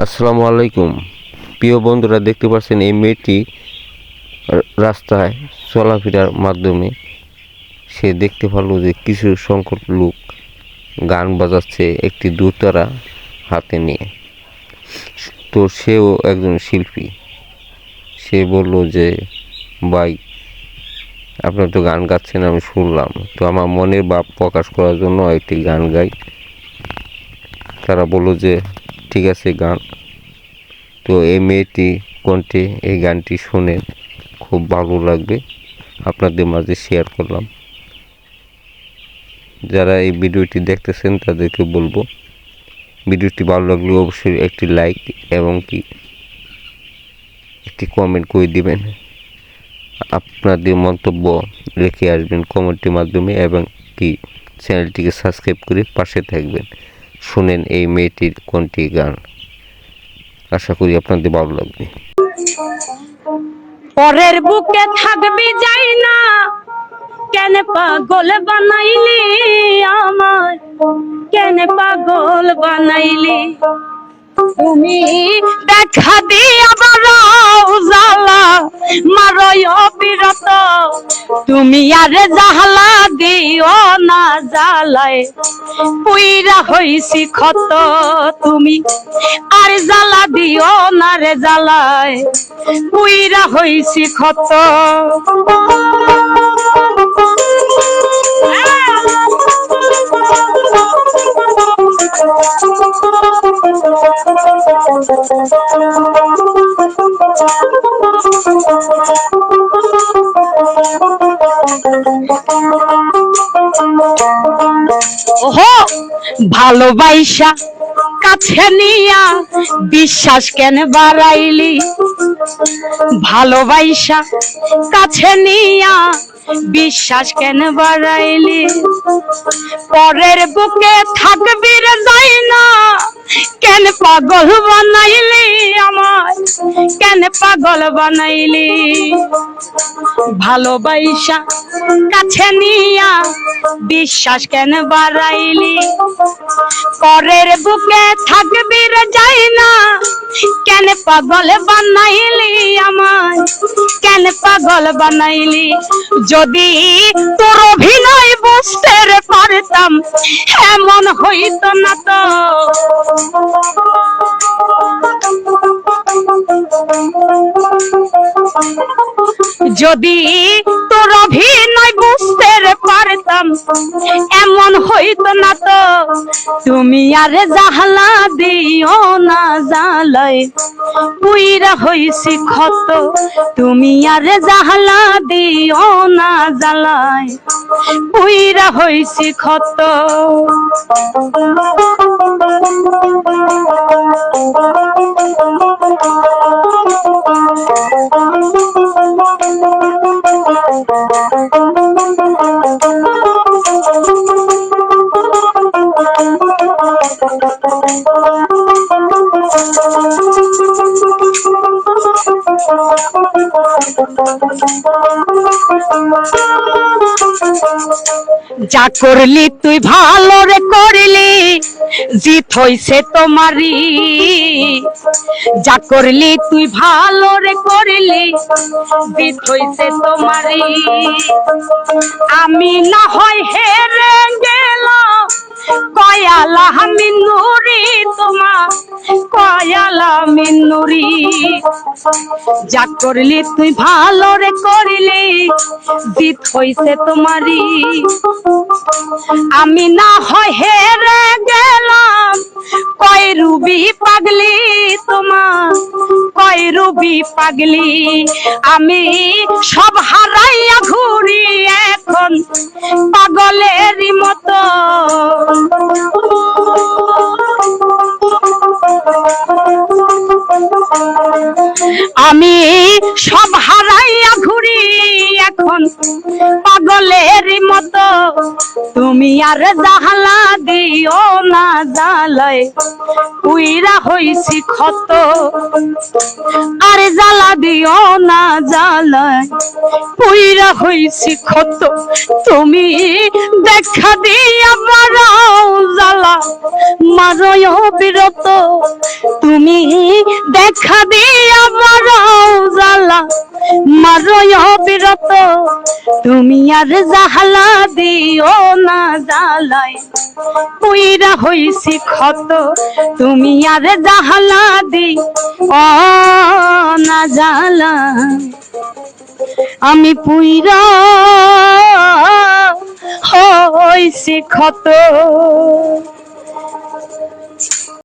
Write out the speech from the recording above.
আসসালামু আলাইকুম। প্রিয় বন্ধুরা, দেখতে পাচ্ছেন এই মেয়েটি রাস্তায় চলাফেরার মাধ্যমে সে দেখতে পেল যে কিছু সংখ্যক লোক গান বাজাচ্ছে একটি দোতারা হাতে নিয়ে। তো সেও একজন শিল্পী। সে বলল যে, ভাই আপনার তো গান গাচ্ছেন, আমি শুনলাম। তো আমার মনের ভাব প্রকাশ করার জন্য একটি গান গাই। তারা বলল যে ঠিক আছে গান। তো এই মেয়েটি কণ্ঠে এই গানটি শুনে খুব ভালো লাগবে। আপনাদের মাঝে শেয়ার করলাম। যারা এই ভিডিওটি দেখতেছেন, তাদেরকে বলব, ভিডিওটি ভালো লাগলে অবশ্যই একটি লাইক এবং কি একটি কমেন্ট করে দিবেন। আপনাদের মন্তব্য রেখে আসবেন কমেন্টের মাধ্যমে এবং কি চ্যানেলটিকে সাবস্ক্রাইব করে পাশে থাকবেন। শুনেন এই মেয়েটির কোনটি গান। আশা করি আপনাদের ভালো লাগবে। পরের বুকে থাকবি যাই না, কেন পাগল বানাইলি আমার কেন পাগল বানাইলি? তুমি দেখা দিয়া বারাও জ্বালা মারয় বিরত। তুমি আরে জাহালা দিও না জ্বালায় পুইরা হইছি ক্ষত, তুমি আর জ্বালা দিও না রে জ্বালায় পুইরা হইছি ক্ষত। ওহো ভালোবাসা কাছে নিয়া বিশ্বাস কেন বাড়াইলি? ভালোবাসা কাছে নিয়া বিশ্বাস কেন বাড়াইলি? পরের বুকে থাকবি রে না কেন পাগল বানাইলি আমার কেন পাগল বানাইলি? ভালোবাসা কাছে নিয়া বিশ্বাস কেন বাড়াইলি? পরের বুকে থাকবি রে যাই না। কেন পাগল বানাইলি আমার কেন পাগল বানাইলি। যদি তোর অভিনয় বুঝতে পারতাম এমন হইতো না তো। যদি এমন হইতো না তো। তুমি আরে জাহালা দিও না জালাই। পুইরা হইছি ক্ষত। তুমি আরে জাহালা দিও না জালাই। পুইরা হইছি ক্ষত। যা করলি তুই ভালো রে করলি, জিত হইছে তোমারই। যা করলি তুই ভালো রে করলি, জিত হইছে তোমারই। আমি না হয় হেরে গেলাম, কয়ালা মিনুরি তোমা কয়ালা মিনুরি। যা করলি তুই ভালো রে করলি, জিত হইছে তোমারই। আমি না হয় হেরে গেলাম, কয় রুবি পাগলি তোমার, কয় রুবি পাগলি। আমি সব হারাইয়া ঘুরি এখন পাগলেরই মতো। মতো। তুমি আর জাহালা দিও না জালায় উইরা হইছি ক্ষত। আরে জ্বালা দিও না জ্বালায় পুইরা হইছি ক্ষত। তুমি দেখা দিয়া মারাও জ্বালা মারয় বিরত। তুমি দেখা দিয়া বড় জ্বালা মারয় বিরত। তুমি আর জাহালা দিও না জ্বালায় পুইরা হইছি ক্ষত। তুমি আর জাহালা দি ও না জ্বালা আমি পুইরা হইছি ক্ষত।